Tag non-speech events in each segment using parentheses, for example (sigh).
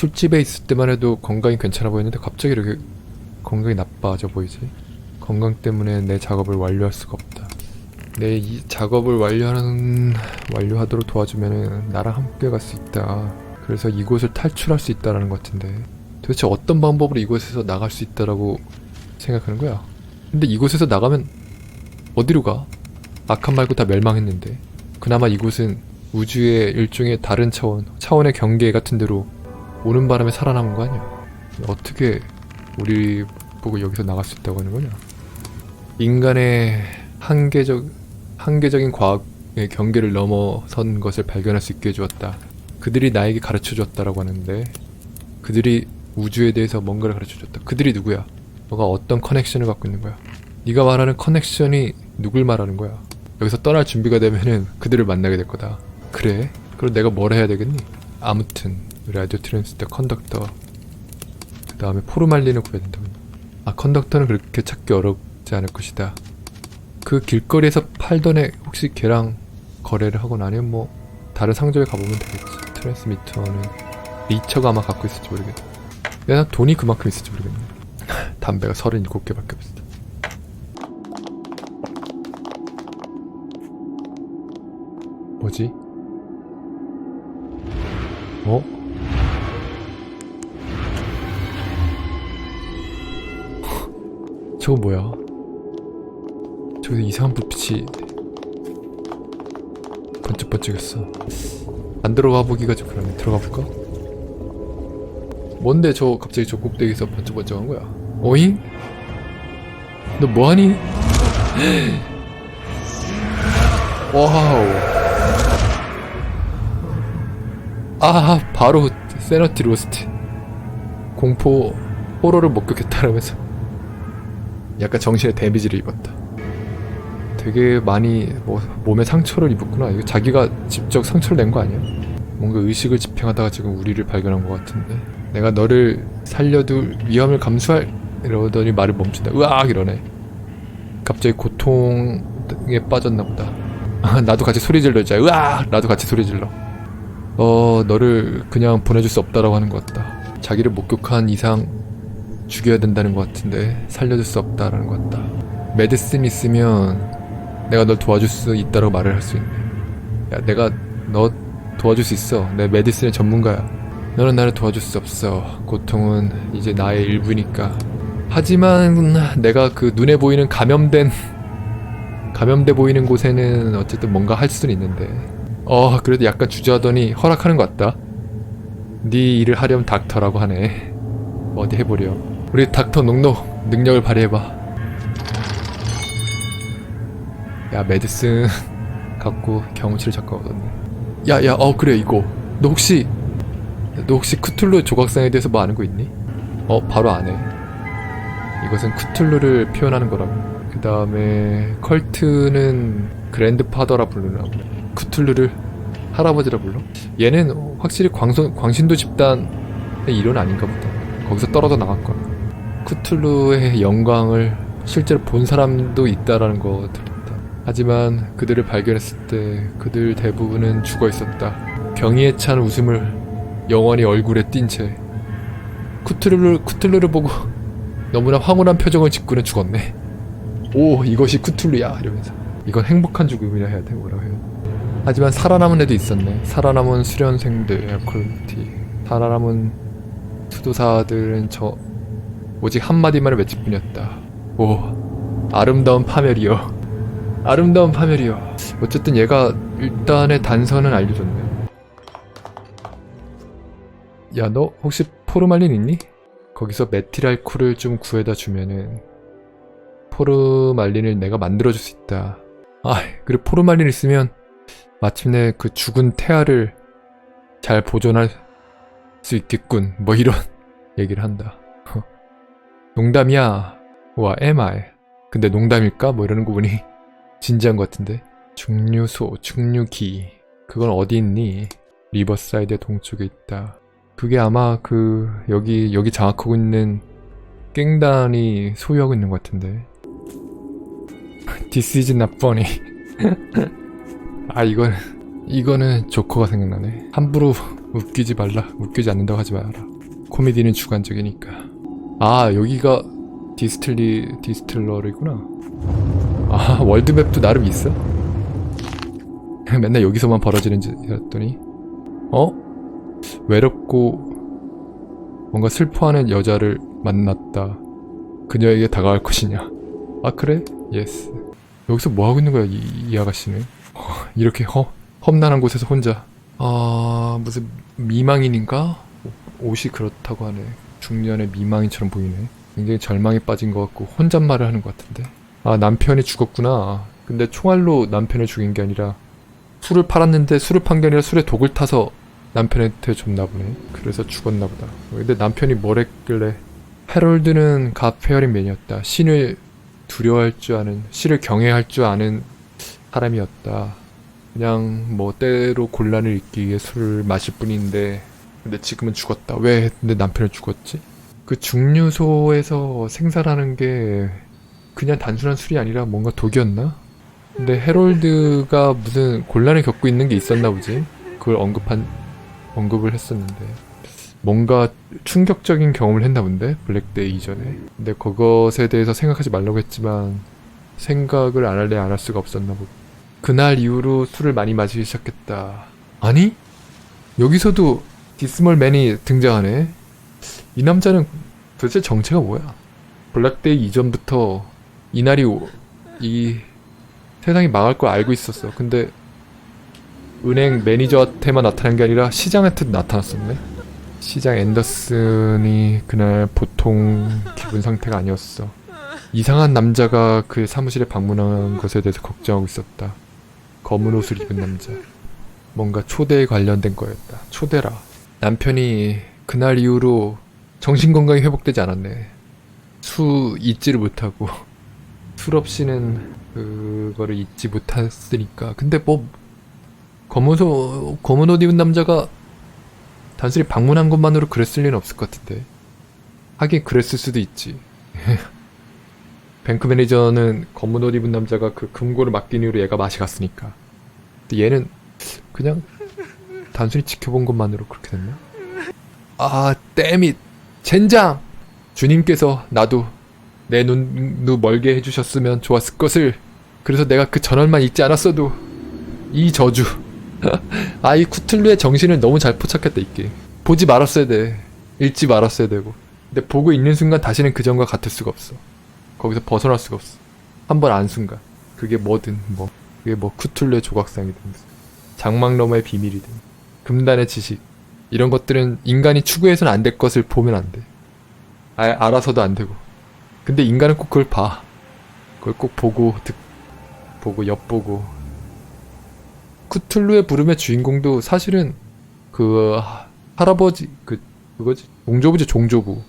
술집에 있을 때만 해도 건강이 괜찮아 보였는데 갑자기 이렇게 건강이 나빠져 보이지? 건강 때문에 내 작업을 완료할 수가 없다. 내 이 작업을 완료하는 완료하도록 도와주면은 나랑 함께 갈 수 있다. 그래서 이곳을 탈출할 수 있다라는 것 같은데 도대체 어떤 방법으로 이곳에서 나갈 수 있다라고 생각하는 거야? 근데 이곳에서 나가면 어디로 가? 아칸 말고 다 멸망했는데 그나마 이곳은 우주의 일종의 다른 차원, 차원의 경계 같은 데로 오는 바람에 살아남은 거 아니야? 어떻게 우리 보고 여기서 나갈 수 있다고 하는 거냐? 인간의 한계적, 한계적인 과학의 경계를 넘어선 것을 발견할 수 있게 해주었다. 그들이 나에게 가르쳐 줬다라고 하는데, 그들이 우주에 대해서 뭔가를 가르쳐 줬다. 그들이 누구야? 너가 어떤 커넥션을 갖고 있는 거야? 네가 말하는 커넥션이 누굴 말하는 거야? 여기서 떠날 준비가 되면은 그들을 만나게 될 거다. 그래? 그럼 내가 뭘 해야 되겠니? 아무튼 라디오 트랜스터 컨덕터. 그 다음에 포르말린을 구해야 된다고 아 컨덕터는 그렇게 찾기 어렵지 않을 것이다. 그 길거리에서 팔던 애 혹시 걔랑 거래를 하거나 아니면 뭐 다른 상점에 가보면 되겠지. 트랜스미터는 리처가 아마 갖고 있을지 모르겠네. 내가 돈이 그만큼 있을지 모르겠네. (laughs) 담배가 37개밖에 없어. 뭐지? 어? 저거 뭐야? 저기서 이상한 불빛이 번쩍번쩍했어. 안 들어가 보기가 좀 그러네. 들어가 볼까? 뭔데 저 갑자기 저 꼭대기에서 번쩍번쩍한 거야? 어잉? 너 뭐하니? (gasps) 와우. 아 바로 세너티 로스트 공포 호러를 목격했다라면서 약간 정신에 데미지를 입었다. 되게 많이 뭐 몸에 상처를 입었구나. 이거 자기가 직접 상처를 낸 거 아니야? 뭔가 의식을 집행하다가 지금 우리를 발견한 것 같은데. 내가 너를 살려둘 위험을 감수할 이러더니 말을 멈춘다. 으악! 이러네. 갑자기 고통에 빠졌나 보다. 나도 같이 소리 질러자. 으악! 나도 같이 소리 질러. 어, 너를 그냥 보내줄 수 없다라고 하는 것 같다. 자기를 목격한 이상 죽여야 된다는 것 같은데 살려줄 수 없다라는 것 같다. 메디슨 있으면 내가 널 도와줄 수 있다라고 말을 할 수 있네. 야, 내가 너 도와줄 수 있어. 내 메디슨의 전문가야. 너는 나를 도와줄 수 없어. 고통은 이제 나의 일부니까. 하지만 내가 그 눈에 보이는 감염된 감염돼 보이는 곳에는 어쨌든 뭔가 할 수는 있는데 어 그래도 약간 주저하더니 허락하는 것 같다 네 일을 하려면 닥터라고 하네 어디 해보려 우리 닥터 농노 능력을 발휘해봐 야 메디슨 (laughs) 갖고 경험치를 잠깐 얻었네 야야 어 그래 이거 너 혹시 너 혹시 쿠툴루 조각상에 대해서 뭐 아는 거 있니? 어 바로 아네 이것은 쿠툴루를 표현하는 거라고 그 다음에 컬트는 그랜드파더라 보네 쿠툴루를 할아버지라 불러? 얘는 확실히 광선, 광신도 집단의 일원 아닌가 보다. 거기서 떨어져 나갔거나. 쿠툴루의 영광을 실제로 본 사람도 있다라는 거 들었다. 하지만 그들을 발견했을 때 그들 대부분은 죽어 있었다. 경이에 찬 웃음을 영원히 얼굴에 띈채 쿠툴루를, 쿠툴루를 보고 너무나 황홀한 표정을 짓고는 죽었네. 오, 이것이 쿠툴루야. 이러면서. 이건 행복한 죽음이라 해야 돼. 뭐라고 해요. 하지만 살아남은 애도 있었네. 살아남은 수련생들, 에콜티. 살아남은 수도사들은 저 오직 한마디만을 외칠 뿐이었다. 오, 아름다운 파멸이여. 아름다운 파멸이여. 어쨌든 얘가 일단의 단서는 알려줬네. 야, 너 혹시 포르말린 있니? 거기서 메틸알코올을 좀 구해다 주면은 포르말린을 내가 만들어줄 수 있다. 아, 그래 포르말린 있으면 마침내 그 죽은 태아를 잘 보존할 수 있겠군. 뭐 이런 (laughs) 얘기를 한다. 농담이야. 와, MI. 근데 농담일까? 뭐 이러는 거 보니 (laughs) 진지한 것 같은데. 중류소, 중류기. 그건 어디 있니? 리버사이드 동쪽에 있다. 그게 아마 그 여기 여기 장악하고 있는 깽단이 소유하고 있는 것 같은데. (laughs) This is not funny. (laughs) 아 이건 이거는 조커가 생각나네 함부로 웃기지 말라. 웃기지 않는다고 하지 마라. 코미디는 주관적이니까. 아 여기가 디스틸리 디스틸러리구나. 아 월드맵도 나름 있어. (laughs) 맨날 여기서만 벌어지는 짓이었더니 어 외롭고 뭔가 슬퍼하는 여자를 만났다. 그녀에게 다가갈 것이냐? 아 그래? 예스. 여기서 뭐 하고 있는 거야 이, 이 아가씨는? 어, 이렇게 허 험난한 곳에서 혼자. 아 무슨 미망인인가? 오- 옷이 그렇다고 하네. 중년의 미망인처럼 보이네. 굉장히 절망에 빠진 것 같고 혼잣말을 하는 것 같은데. 아 남편이 죽었구나. 근데 총알로 남편을 죽인 게 아니라 술을 팔았는데 술을 판 게 아니라 술에 독을 타서 남편한테 줬나 보네. 그래서 죽었나 보다. 근데 남편이 뭘 했길래 해롤드는 갓 페어링맨이었다. 신을 두려워할 줄 아는, 신을 경외할 줄 아는 사람이었다. 그냥 뭐 때로 곤란을 잊기 위해 술을 마실 뿐인데 근데 지금은 죽었다. 왜 근데 남편은 죽었지? 그 중류소에서 생산하는 게 그냥 단순한 술이 아니라 뭔가 독이었나? 근데 해롤드가 무슨 곤란을 겪고 있는 게 있었나 보지. 그걸 언급한 언급을 했었는데 뭔가 충격적인 경험을 했나 본데 블랙데이 이전에. 근데 그것에 대해서 생각하지 말라고 했지만 생각을 안 할래 안 할 수가 없었나 보고. 그날 이후로 술을 많이 마시기 시작했다. 아니? 여기서도 디스멀맨이 등장하네. 이 남자는 도대체 정체가 뭐야? 블랙데이 이전부터 이날이 오- 이 세상이 망할 걸 알고 있었어. 근데 은행 매니저한테만 나타난 게 아니라 시장한테도 나타났었네. 시장 앤더슨이 그날 보통 기분 상태가 아니었어. 이상한 남자가 그 사무실에 방문한 것에 대해서 걱정하고 있었다. 검은 옷을 입은 남자. 뭔가 초대에 관련된 거였다. 초대라. 남편이 그날 이후로 정신건강이 회복되지 않았네. 수 잊지를 못하고 술 없이는 그거를 잊지 못했으니까. 근데 뭐 검은 옷 검은 옷 입은 남자가 단순히 방문한 것만으로 그랬을 리는 없을 것 같은데. 하긴 그랬을 수도 있지. (laughs) 뱅크 매니저는 검은 옷 입은 남자가 그 금고를 맡긴 이후로 얘가 맛이 갔으니까. 근데 얘는 그냥 단순히 지켜본 것만으로 그렇게 됐나? 아, 땜잇! 젠장! 주님께서 나도 내 눈도 멀게 해주셨으면 좋았을 것을. 그래서 내가 그 전월만 잊지 않았어도 이 저주. (laughs) 아, 이 쿠툴루의 정신을 너무 잘 포착했다, 이게. 보지 말았어야 돼. 읽지 말았어야 되고. 근데 보고 있는 순간 다시는 그 전과 같을 수가 없어. 거기서 벗어날 수가 없어. 한 번 안 순간. 그게 뭐든, 뭐. 그게 뭐 쿠툴루의 조각상이든, 장막너머의 비밀이든, 금단의 지식. 이런 것들은 인간이 추구해서는 안 될 것을 보면 안 돼. 아예 알아서도 안 되고. 근데 인간은 꼭 그걸 봐. 그걸 꼭 보고, 듣, 보고, 엿보고. 쿠툴루의 부름의 주인공도 사실은 그 하- 할아버지, 그, 그거지? 종조부지, 종조부.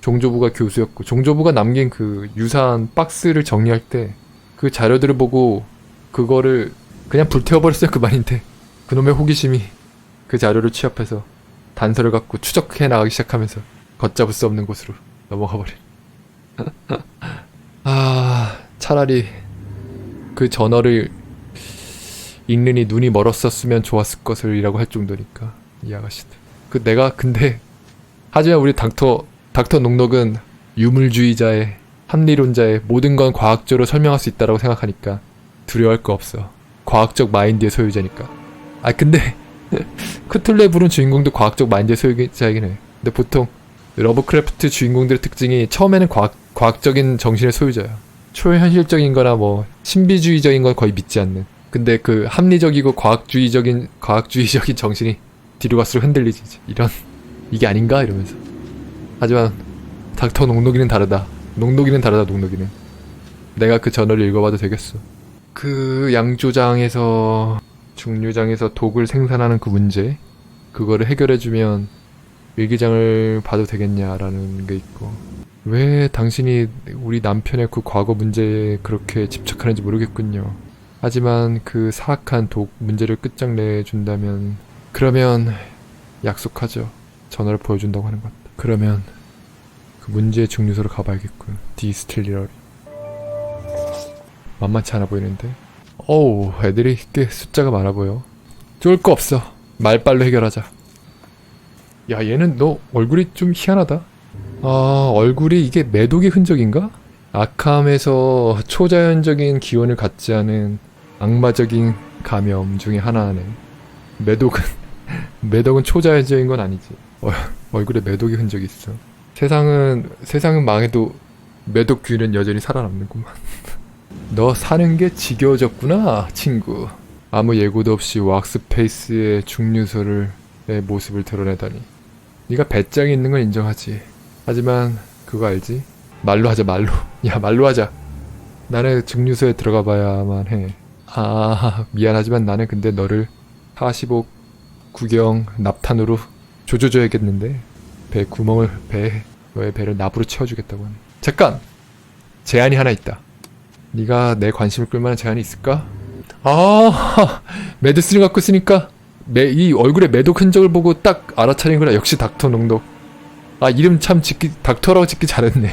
종조부가 교수였고, 종조부가 남긴 그 유사한 박스를 정리할 때 그 자료들을 보고 그거를 그냥 불태워버렸어요. 그만인데. 그놈의 호기심이 그 자료를 취합해서 단서를 갖고 추적해 나가기 시작하면서 걷잡을 수 없는 곳으로 넘어가 버린. (laughs) 아, 차라리 그 전어를 읽느니 눈이 멀었었으면 좋았을 것을이라고 할 정도니까 이 아가씨들. 그 내가 근데 하지만 우리 닥터 닥터 농록은 유물주의자의 합리론자의 모든 건 과학적으로 설명할 수 있다라고 생각하니까 두려워할 거 없어. 과학적 마인드의 소유자니까. 아 근데 크툴레 부른 주인공도 과학적 마인드의 소유자이긴 해. 근데 보통 러브크래프트 주인공들의 특징이 처음에는 과학, 과학적인 정신의 소유자야. 초현실적인 거나 뭐 신비주의적인 건 거의 믿지 않는. 근데 그 합리적이고 과학주의적인 과학주의적인 정신이 뒤로 갈수록 흔들리지. 이런 이게 아닌가 이러면서. 하지만 닥터 농록이는 다르다. 농록이는 다르다. 농록이는. 내가 그 전어를 읽어봐도 되겠어. 그 양조장에서 중류장에서 독을 생산하는 그 문제 그거를 해결해주면 일기장을 봐도 되겠냐라는 게 있고 왜 당신이 우리 남편의 그 과거 문제에 그렇게 집착하는지 모르겠군요. 하지만 그 사악한 독 문제를 끝장내 준다면 그러면 약속하죠. 전화를 보여준다고 하는 것. 그러면 그 문제의 중류소로 가봐야겠군. 디스틸리러리. 만만치 않아 보이는데. 어우, 애들이 꽤 숫자가 많아 보여. 좋을 거 없어. 말빨로 해결하자. 야 얘는 너 얼굴이 좀 희한하다. 아 얼굴이 이게 매독의 흔적인가? 아캄에서 초자연적인 기원을 갖지 않은 악마적인 감염 중에 하나네. 매독은 (laughs) 매독은 초자연적인 건 아니지. 어, 얼굴에 매독의 흔적이 있어. 세상은 세상은 망해도 매독귀는 여전히 살아남는구만. (laughs) 너 사는 게 지겨워졌구나, 친구. 아무 예고도 없이 왁스페이스의 중류소를 내 모습을 드러내다니. 네가 배짱이 있는 건 인정하지. 하지만 그거 알지? 말로 하자 말로. (laughs) 야 말로 하자. 나는 증류소에 들어가 봐야만 해. 아 미안하지만 나는 근데 너를 45 구경 납탄으로 조져줘야겠는데 배 구멍을 배 너의 배를 납으로 채워주겠다고 하네. 잠깐 제안이 하나 있다. 네가 내 관심을 끌만한 제안이 있을까? 아 (laughs) 메디슨을 갖고 있으니까 매, 이 얼굴에 매독 흔적을 보고 딱 알아차린구나 역시 닥터 농독 아 이름 참 짓기 닥터라고 짓기 잘했네.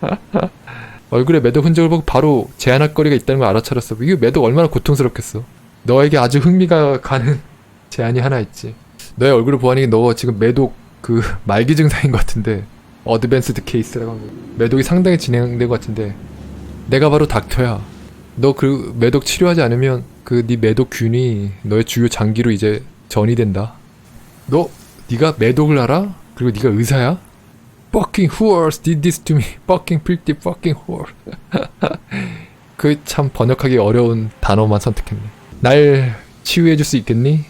(laughs) 얼굴에 매독 흔적을 보고 바로 제안할 거리가 있다는 걸 알아차렸어. 이게 매독 얼마나 고통스럽겠어. 너에게 아주 흥미가 가는 (laughs) 제안이 하나 있지. 너의 얼굴을 보아니 너 지금 매독 그 말기 증상인 것 같은데 어드밴스드 케이스라고 거. 매독이 상당히 진행된 것 같은데 내가 바로 닥터야 너 그 매독 치료하지 않으면 그 네 매독균이 너의 주요 장기로 이제 전이 된다. 너 네가 매독을 알아? 그리고 네가 의사야? Fucking whores did this to me. Fucking pretty fucking whore. (laughs) 그 참 번역하기 어려운 단어만 선택했네. 날 치유해 줄 수 있겠니?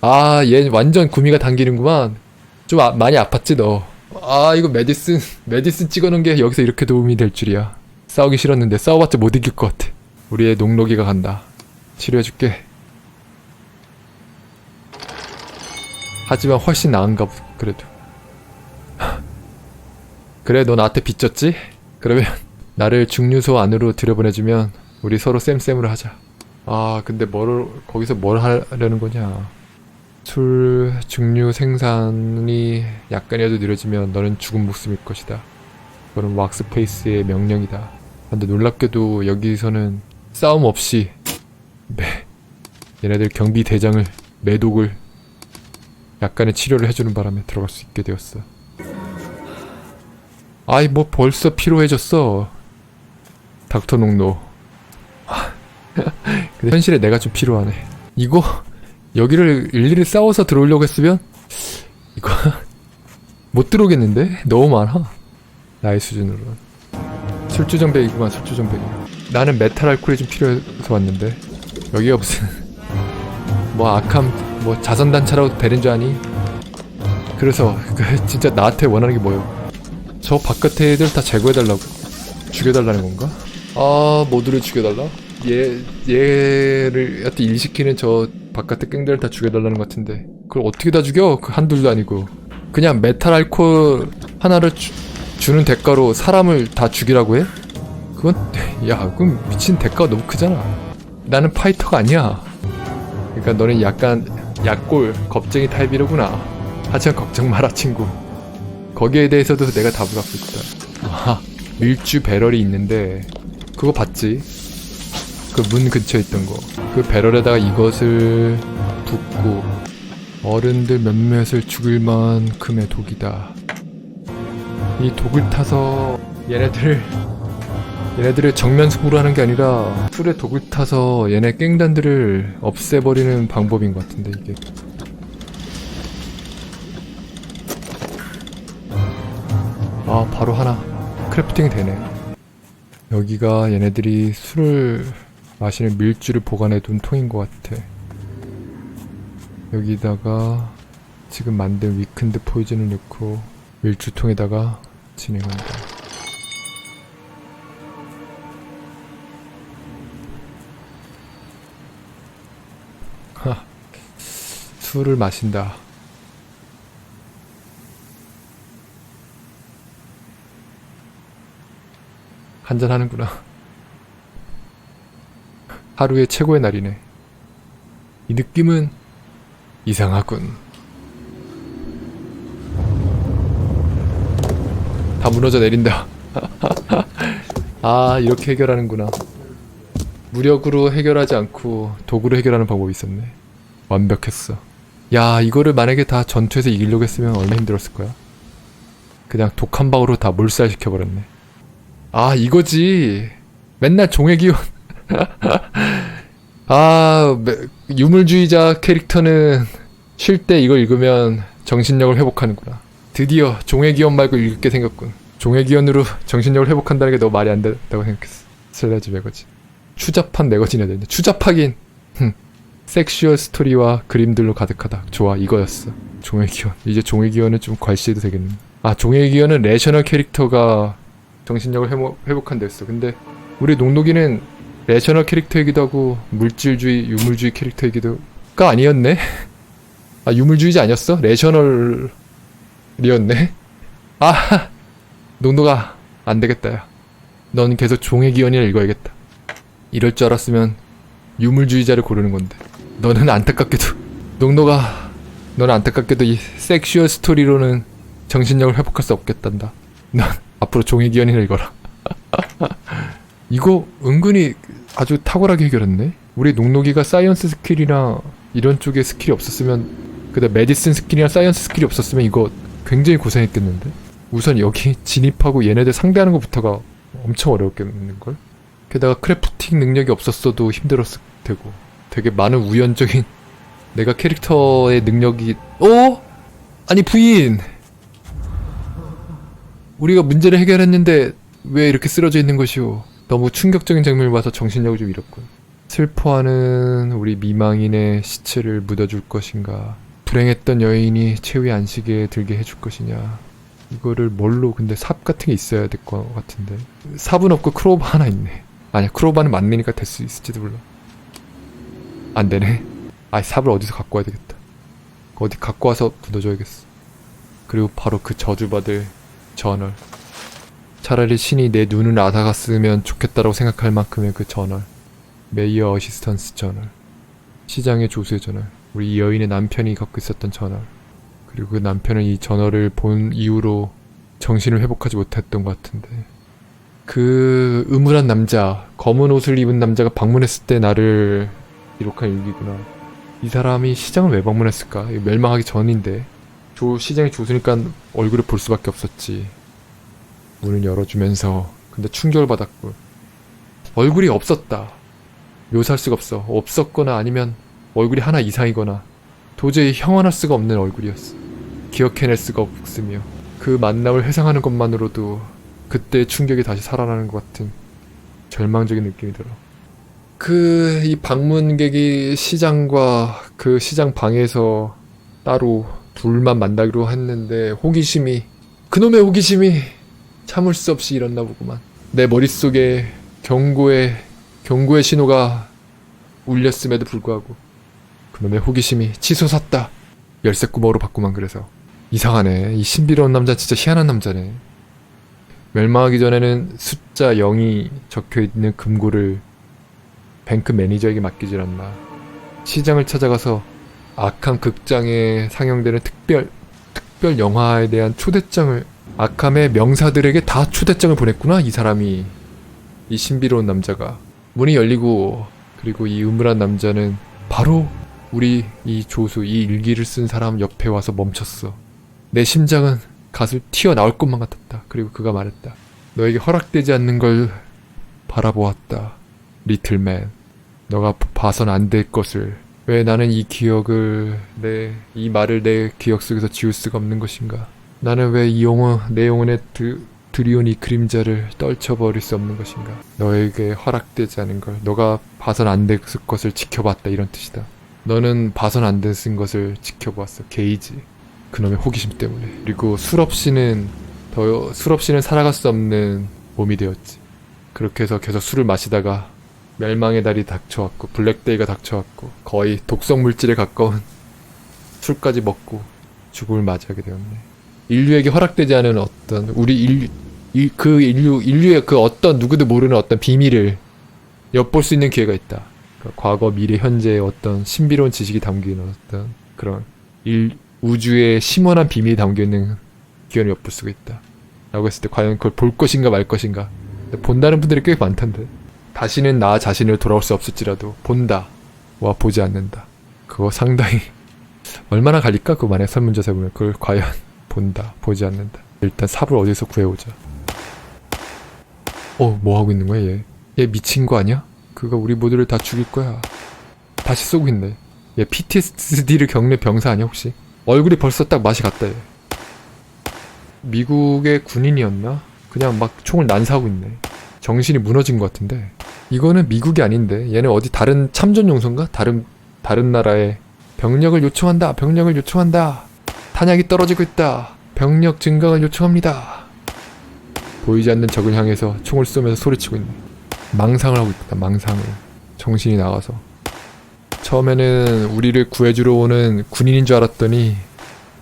아, 얘 완전 구미가 당기는구만. 좀 아- 많이 아팠지 너. 아, 이거 메디슨 메디슨 찍어놓은 게 여기서 이렇게 도움이 될 줄이야. 싸우기 싫었는데 싸워봤자 못 이길 것 같아. 우리의 녹록이가 간다. 치료해줄게. 하지만 훨씬 나은가 보, 그래도. (laughs) 그래, 너 나한테 빚졌지? 그러면 (laughs) 나를 중류소 안으로 들여보내주면 우리 서로 쌤쌤으로 하자. 아, 근데 뭘, 거기서 뭘 하려는 거냐. 술 중류 생산이 약간이라도 느려지면 너는 죽은 목숨일 것이다. 그건 왁스페이스의 명령이다. 근데 놀랍게도 여기서는 싸움 없이 매 얘네들 경비 대장을 매독을 약간의 치료를 해주는 바람에 들어갈 수 있게 되었어. 아이 뭐 벌써 피로해졌어. 닥터 농노. (laughs) 근데 현실에 내가 좀 필요하네. 이거 여기를 일일이 싸워서 들어오려고 했으면 이거 (laughs) 못 들어오겠는데? 너무 많아. 나의 수준으로는. 술주정백이구만 술주정백. 나는 메탈 알코올이 좀 필요해서 왔는데 여기가 무슨 (laughs) 뭐 악함 뭐 자선단체라고 되는 줄 아니? 그래서 그 진짜 나한테 원하는 게 뭐예요? 저 바깥에 애들 다 제거해달라고 죽여달라는 건가? 아 모두를 죽여달라? 얘 얘를 하여튼 일시키는 저 바깥에 깽들을 다 죽여달라는 것 같은데 그걸 어떻게 다 죽여? 그 한둘도 아니고 그냥 메탈 알코올 하나를 주, 주는 대가로 사람을 다 죽이라고 해? 그건 야 그럼 미친 대가가 너무 크잖아. 나는 파이터가 아니야. 그러니까 너는 약간 약골 겁쟁이 타입이로구나. 하지만 걱정 마라 친구. 거기에 대해서도 내가 답을 갖고 있다. 아 밀주 배럴이 있는데 그거 봤지? 그 문 근처에 있던 거. 그 배럴에다가 이것을 붓고 어른들 몇몇을 죽일 만큼의 독이다 이 독을 타서 얘네들 얘네들을 정면 승부로 하는 게 아니라 술에 독을 타서 얘네 깽단들을 없애버리는 방법인 것 같은데 이게. 아 바로 하나. 크래프팅이 되네. 여기가 얘네들이 술을 마시는 밀주를 보관해 둔 통인 것 같아. 여기다가 지금 만든 위큰드 포이즌을 넣고 밀주통에다가 진행한다 하, 술을 마신다. 한잔 하는구나. 하루의 최고의 날이네. 이 느낌은 이상하군. 다 무너져 내린다. (laughs) 아, 이렇게 해결하는구나. 무력으로 해결하지 않고 도구로 해결하는 방법이 있었네. 완벽했어. 야 이거를 만약에 다 전투에서 이기려고 했으면 얼마나 힘들었을 거야 그냥 독 한 방으로 다 몰살시켜버렸네 아 이거지 맨날 종의 기원 (laughs) 아 매- 유물주의자 캐릭터는 쉴 때 이걸 읽으면 정신력을 회복하는구나 드디어 종의 기원 말고 읽게 생겼군. 종의 기원으로 정신력을 회복한다는 게 너무 말이 안 된다고 생각했어. 슬래지 매거진. 추잡한 매거진이 되네 추잡하긴. 흠. 섹슈얼 스토리와 그림들로 가득하다. 좋아 이거였어. 종의 기원. 이제 종의 기원은 좀 괄시해도 되겠네. 아 종의 기원은 레셔널 캐릭터가 정신력을 회복, 회복한다였어. 근데 우리 농독이는 레셔널 캐릭터이기도 하고 물질주의 유물주의 캐릭터이기도 가 아니었네? (laughs) 아 유물주의자 아니었어? 레셔널 이었네. 아 농독아 안 되겠다 야 넌 계속 종의 기원이라 읽어야겠다. 이럴 줄 알았으면 유물주의자를 고르는 건데. 너는 안타깝게도 농노가 너는 안타깝게도 이 섹슈얼 스토리로는 정신력을 회복할 수 없겠단다. 넌 앞으로 종의 기원이나 읽어라. (laughs) 이거 은근히 아주 탁월하게 해결했네. 우리 농노기가 사이언스 스킬이나 이런 쪽에 스킬이 없었으면 그다음 메디슨 스킬이나 사이언스 스킬이 없었으면 이거 굉장히 고생했겠는데? 우선 여기 진입하고 얘네들 상대하는 것부터가 엄청 어려웠겠는걸? 게다가 크래프팅 능력이 없었어도 힘들었을 테고 되게 많은 우연적인 (laughs) 내가 캐릭터의 능력이 어? 아니 부인! 우리가 문제를 해결했는데 왜 이렇게 쓰러져 있는 것이오? 너무 충격적인 장면을 봐서 정신력을 좀 잃었군. 슬퍼하는 우리 미망인의 시체를 묻어줄 것인가 불행했던 여인이 최후의 안식에 들게 해줄 것이냐. 이거를 뭘로 근데 삽 같은 게 있어야 될 것 같은데. 삽은 없고 크로바 하나 있네. 아니야 크로바는 만미니까 될 수 있을지도 몰라. 안 되네. 아이 삽을 어디서 갖고 와야 되겠다. 어디 갖고 와서 묻어줘야겠어. 그리고 바로 그 저주받을 저널. 차라리 신이 내 눈을 앗아갔으면 좋겠다라고 생각할 만큼의 그 저널. 메이어 어시스턴스 저널. 시장의 조수의 저널 우리 이 여인의 남편이 갖고 있었던 저널 그리고 그 남편은 이 저널을 본 이후로 정신을 회복하지 못했던 것 같은데 그 음울한 남자 검은 옷을 입은 남자가 방문했을 때 나를 기록한 일기구나. 이 사람이 시장을 왜 방문했을까? 멸망하기 전인데 조 시장의 조수니까 얼굴을 볼 수밖에 없었지. 문을 열어주면서 근데 충격을 받았고 얼굴이 없었다. 묘사할 수가 없어. 없었거나 아니면 얼굴이 하나 이상이거나 도저히 형언할 수가 없는 얼굴이었어 기억해낼 수가 없으며 그 만남을 회상하는 것만으로도 그때 충격이 다시 살아나는 것 같은 절망적인 느낌이 들어 그 이 방문객이 시장과 그 시장 방에서 따로 둘만 만나기로 했는데 호기심이 그놈의 호기심이 참을 수 없이 일었나 보구만. 내 머릿속에 경고의 경고의 신호가 울렸음에도 불구하고 그놈의 호기심이 치솟았다. 열쇠 구멍으로 바꾸만 그래서 이상하네. 이 신비로운 남자 진짜 희한한 남자네. 멸망하기 전에는 숫자 0이 적혀 있는 금고를 뱅크 매니저에게 맡기질 않나. 시장을 찾아가서 아캄 극장에 상영되는 특별 특별 영화에 대한 초대장을 아캄의 명사들에게 다 초대장을 보냈구나 이 사람이 이 신비로운 남자가 문이 열리고 그리고 이 음울한 남자는 바로 우리 이 조수 이 일기를 쓴 사람 옆에 와서 멈췄어. 내 심장은 가슬 튀어나올 것만 같았다. 그리고 그가 말했다. 너에게 허락되지 않는 걸 바라보았다 리틀맨. 너가 봐선 안 될 것을. 왜 나는 이 기억을 내 이 말을 내 기억 속에서 지울 수가 없는 것인가? 나는 왜 이 영혼 내 영혼에 드, 드리온 이 그림자를 떨쳐버릴 수 없는 것인가? 너에게 허락되지 않은 걸. 너가 봐선 안 될 것을 지켜봤다. 이런 뜻이다 너는 봐선 안 됐은 것을 지켜보았어 게이지 그놈의 호기심 때문에 그리고 술 없이는 더 술 없이는 살아갈 수 없는 몸이 되었지 그렇게 해서 계속 술을 마시다가 멸망의 달이 닥쳐왔고 블랙데이가 닥쳐왔고 거의 독성 물질에 가까운 (laughs) 술까지 먹고 죽음을 맞이하게 되었네. 인류에게 허락되지 않은 어떤 우리 인류 이- 그 인류 인류의 그 어떤 누구도 모르는 어떤 비밀을 엿볼 수 있는 기회가 있다. 그러니까 과거, 미래, 현재의 어떤 신비로운 지식이 있는 어떤 그런 일, 우주의 심원한 비밀이 담겨 있는 기회를 엿볼 수가 있다. 라고 했을 때 과연 그걸 볼 것인가 말 것인가. 본다는 분들이 꽤 많던데. 다시는 나 자신을 돌아올 수 없을지라도 본다. 와 보지 않는다. 그거 상당히 (laughs) 얼마나 갈릴까? 그 만약 설문조사 보면 그걸 과연 (laughs) 본다, 보지 않는다. 일단 삽을 어디서 구해오자. 어, 뭐 하고 있는 거야, 얘? 얘 미친 거 아니야? 그가 우리 모두를 다 죽일 거야. 다시 쏘고 있네. 얘 PTSD를 겪는 병사 아니야, 혹시? 얼굴이 벌써 딱 맛이 갔다, 얘. 미국의 군인이었나? 그냥 막 총을 난사하고 있네. 정신이 무너진 것 같은데. 이거는 미국이 아닌데. 얘는 어디 다른 참전 용서인가? 다른, 다른 나라에 병력을 요청한다. 병력을 요청한다. 탄약이 떨어지고 있다. 병력 증강을 요청합니다. 보이지 않는 적을 향해서 총을 쏘면서 소리치고 있네. 망상을 하고 있다. 망상을. 정신이 나가서. 처음에는 우리를 구해주러 오는 군인인 줄 알았더니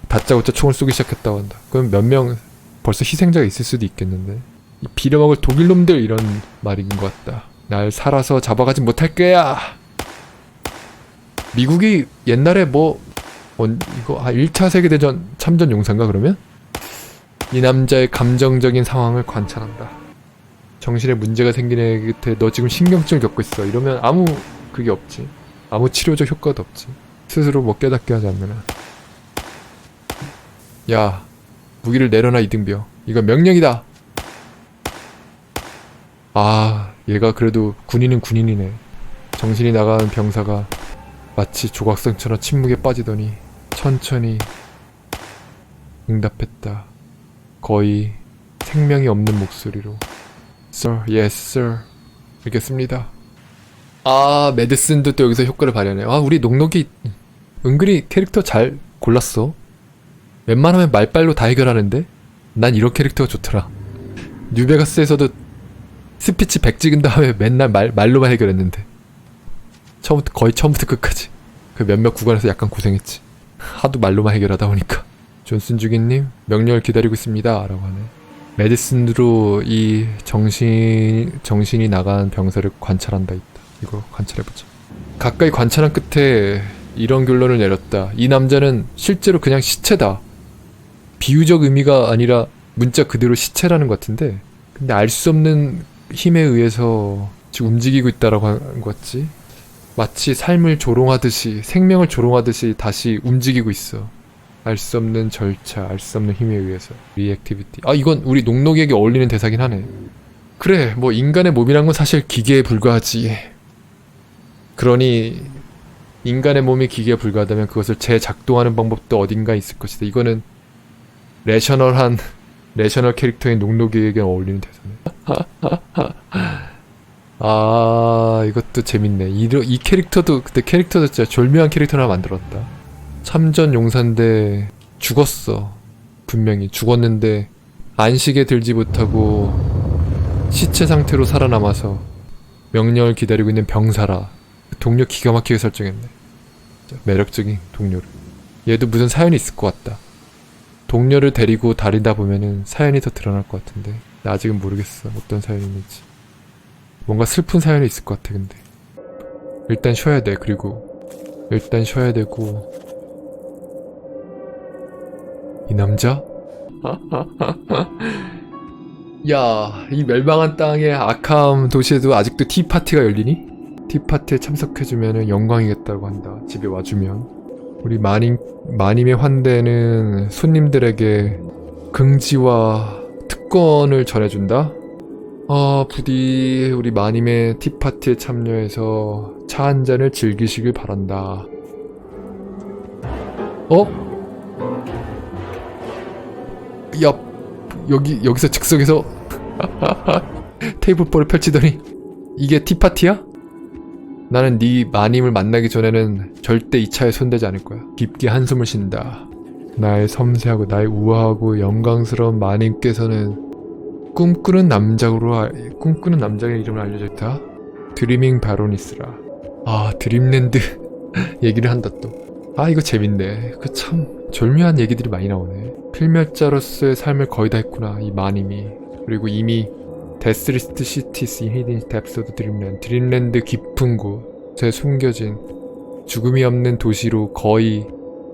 다짜고짜 총을 쏘기 시작했다고 한다. 그럼 몇 명 벌써 희생자가 있을 수도 있겠는데. 이 빌어먹을 독일놈들 이런 말인 것 같다. 날 살아서 잡아가지 못할 거야. 미국이 옛날에 뭐 언, 이거 아 1차 세계 대전 참전 용사인가 그러면? 이 남자의 감정적인 상황을 관찰한다. 정신에 문제가 생긴 애 곁에 너 지금 신경증을 겪고 있어. 이러면 아무 그게 없지. 아무 치료적 효과도 없지. 스스로 뭐 깨닫게 하지 않는 한. 야, 무기를 내려놔 이등병. 이건 명령이다. 아, 얘가 그래도 군인은 군인이네. 정신이 나간 병사가 마치 조각상처럼 침묵에 빠지더니 천천히 응답했다. 거의 생명이 없는 목소리로. Sir, yes, sir. 알겠습니다. 아, 메디슨도 또 여기서 효과를 발휘하네. 아, 우리 녹록이 은근히 캐릭터 잘 골랐어. 웬만하면 말빨로 다 해결하는데 난 이런 캐릭터가 좋더라. 뉴베가스에서도 스피치 100 찍은 다음에 맨날 말, 말로만 해결했는데 처음부터 거의 처음부터 끝까지 그 몇몇 구간에서 약간 고생했지. 하도 말로만 해결하다 보니까 존슨 주기님 명령을 기다리고 있습니다 라고 하네. 메디슨으로 이 정신 정신이 나간 병사를 관찰한다 있다. 이거 관찰해보자. 가까이 관찰한 끝에 이런 결론을 내렸다. 이 남자는 실제로 그냥 시체다. 비유적 의미가 아니라 문자 그대로 시체라는 것 같은데 근데 알 수 없는 힘에 의해서 지금 움직이고 있다라고 한것 같지 마치 삶을 조롱하듯이 생명을 조롱하듯이 다시 움직이고 있어 알 수 없는 절차 알 수 없는 힘에 의해서 리액티비티 아 이건 우리 녹록에게 어울리는 대사긴 하네 그래 뭐 인간의 몸이란 건 사실 기계에 불과하지 그러니 인간의 몸이 기계에 불과하다면 그것을 재작동하는 방법도 어딘가 있을 것이다 이거는 레셔널한 레셔널 캐릭터인 녹록이에게 어울리는 대사네. (laughs) 아 이것도 재밌네. 이, 이 캐릭터도 그때 캐릭터도 진짜 졸묘한 캐릭터 하나 만들었다. 참전 용사인데 죽었어. 분명히 죽었는데 안식에 들지 못하고 시체 상태로 살아남아서 명령을 기다리고 있는 병사라. 동료 기가 막히게 설정했네. 매력적인 동료를. 얘도 무슨 사연이 있을 것 같다. 동료를 데리고 다니다 보면은 사연이 더 드러날 것 같은데 나 아직은 모르겠어 어떤 사연이 있는지 뭔가 슬픈 사연이 있을 것 같아 근데 일단 쉬어야 돼 그리고 일단 쉬어야 되고 이 남자? (laughs) 야, 이 멸망한 땅의 아캄 도시에도 아직도 티파티가 열리니? 티파티에 참석해주면 영광이겠다고 한다. 집에 와주면. 우리 마님, 마님의 환대는 손님들에게 긍지와 특권을 전해준다? 아, 부디 우리 마님의 티파티에 참여해서 차 한 잔을 즐기시길 바란다. 어? 야, 여기, 여기서 즉석에서 (laughs) 테이블보를 펼치더니 이게 티파티야? 나는 네 마님을 만나기 전에는 절대 이 차에 손대지 않을 거야. 깊게 한숨을 쉰다. 나의 섬세하고 나의 우아하고 영광스러운 마님께서는 꿈꾸는 남자로 알- 꿈꾸는 남자의 이름을 알려져 있다. 드리밍 바로니스라. 아 드림랜드 (laughs) 얘기를 한다 또. 아 이거 재밌네. 그 참 절묘한 얘기들이 많이 나오네. 필멸자로서의 삶을 거의 다 했구나 이 마님이. 그리고 이미 데스리스트 시티스 인 히든 뎁스오드 드림랜드 드림랜드 깊은 곳에 숨겨진 죽음이 없는 도시로 거의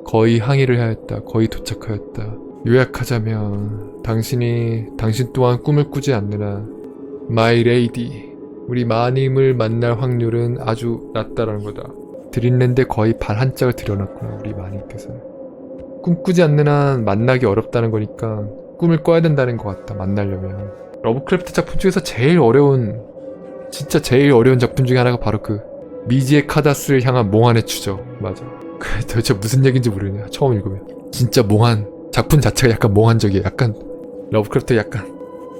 거의 항해를 하였다 거의 도착하였다. 요약하자면 당신이 당신 또한 꿈을 꾸지 한 마이 레이디 우리 마님을 만날 확률은 아주 낮다라는 거다. 드림랜드에 거의 발 한 짝을 들여놨구나 우리 마님께서는 꿈꾸지 않는 한 만나기 어렵다는 거니까 꿈을 꿔야 된다는 것 같다 만나려면. 러브크래프트 작품 중에서 제일 어려운 진짜 제일 어려운 작품 중에 하나가 바로 그 미지의 카다스를 향한 몽환의 추적. 맞아. 그 도대체 무슨 얘기인지 모르겠네. 처음 읽으면. 진짜 몽환. 작품 자체가 약간 몽환적이야. 약간 러브크래프트 약간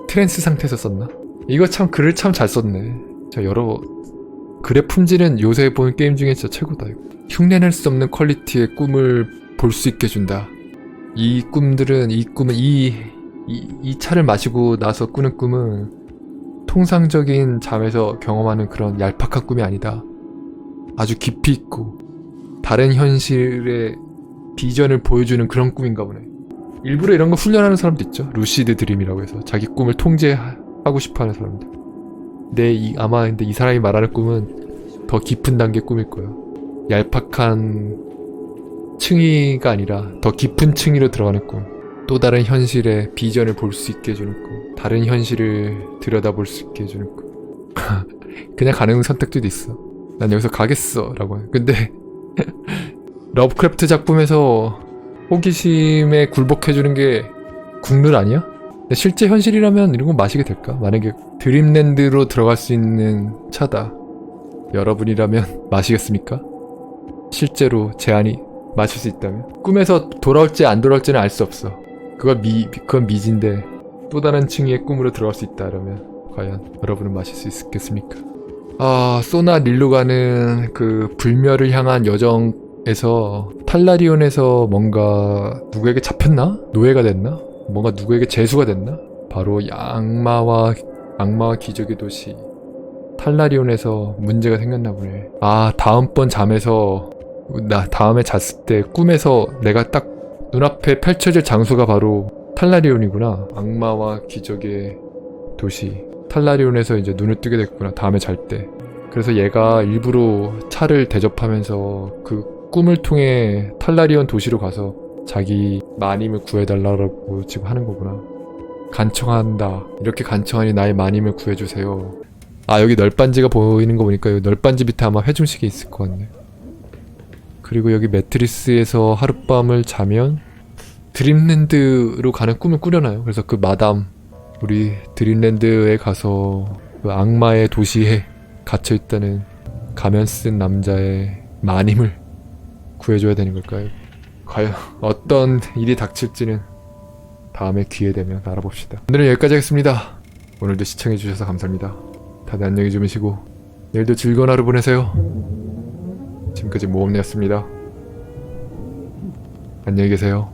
트랜스 상태에서 썼나? 이거 참 글을 참 잘 썼네. 자 여러 글의 품질은 요새 본 게임 중에 진짜 최고다 이거. 흉내낼 수 없는 퀄리티의 꿈을 볼 수 있게 준다. 이 꿈들은 이 꿈은 이, 이, 이 차를 마시고 나서 꾸는 꿈은 통상적인 잠에서 경험하는 그런 얄팍한 꿈이 아니다. 아주 깊이 있고 다른 현실의 비전을 보여주는 그런 꿈인가 보네. 일부러 이런 거 훈련하는 사람도 있죠. 루시드 드림이라고 해서 자기 꿈을 통제하고 싶어하는 사람들. 내 이, 아마 근데 이 사람이 말하는 꿈은 더 깊은 단계 꿈일 거예요. 얄팍한 층위가 아니라 더 깊은 층위로 들어가는 꿈. 또 다른 현실의 비전을 볼 수 있게 해주는 꿈. 다른 현실을 들여다볼 수 있게 해주는 꿈. (laughs) 그냥 가는 선택도 있어. 난 여기서 가겠어. 라고 해. 근데 (laughs) 러브크래프트 작품에서 호기심에 굴복해주는 게 국룰 아니야? 실제 현실이라면 이런 건 마시게 될까? 만약에 드림랜드로 들어갈 수 있는 차다. 여러분이라면 (laughs) 마시겠습니까? 실제로 제한이 마실 수 있다면? 꿈에서 돌아올지 안 돌아올지는 알 수 없어. 그건 미, 그건 미지인데 또 다른 층의 꿈으로 들어갈 수 있다라면 과연 여러분은 마실 수 있겠습니까? 아, 소나 릴루가는 그 불멸을 향한 여정에서 탈라리온에서 뭔가 누구에게 잡혔나? 노예가 됐나? 뭔가 누구에게 재수가 됐나? 바로 이 악마와 악마와 기적의 도시 탈라리온에서 문제가 생겼나 보네. 아 다음번 잠에서 나 다음에 잤을 때 꿈에서 내가 딱 눈앞에 펼쳐질 장소가 바로 탈라리온이구나. 악마와 기적의 도시 탈라리온에서 이제 눈을 뜨게 됐구나. 다음에 잘 때. 그래서 얘가 일부러 차를 대접하면서 그 꿈을 통해 탈라리온 도시로 가서 자기 마님을 구해달라고 지금 하는 거구나. 간청한다. 이렇게 간청하니 나의 마님을 구해주세요. 아 여기 널빤지가 보이는 거 보니까 여기 널빤지 밑에 아마 회중식이 있을 것 같네. 그리고 여기 매트리스에서 하룻밤을 자면 드림랜드로 가는 꿈을 꾸려나요. 그래서 그 마담 우리 드림랜드에 가서 그 악마의 도시에 갇혀 있다는 가면 쓴 남자의 마님을 구해줘야 되는 걸까요? 과연 어떤 일이 닥칠지는 다음에 기회 되면 알아봅시다. 오늘은 여기까지 하겠습니다. 오늘도 시청해주셔서 감사합니다. 다들 안녕히 주무시고 내일도 즐거운 하루 보내세요. 지금까지 모험내였습니다. 안녕히 계세요.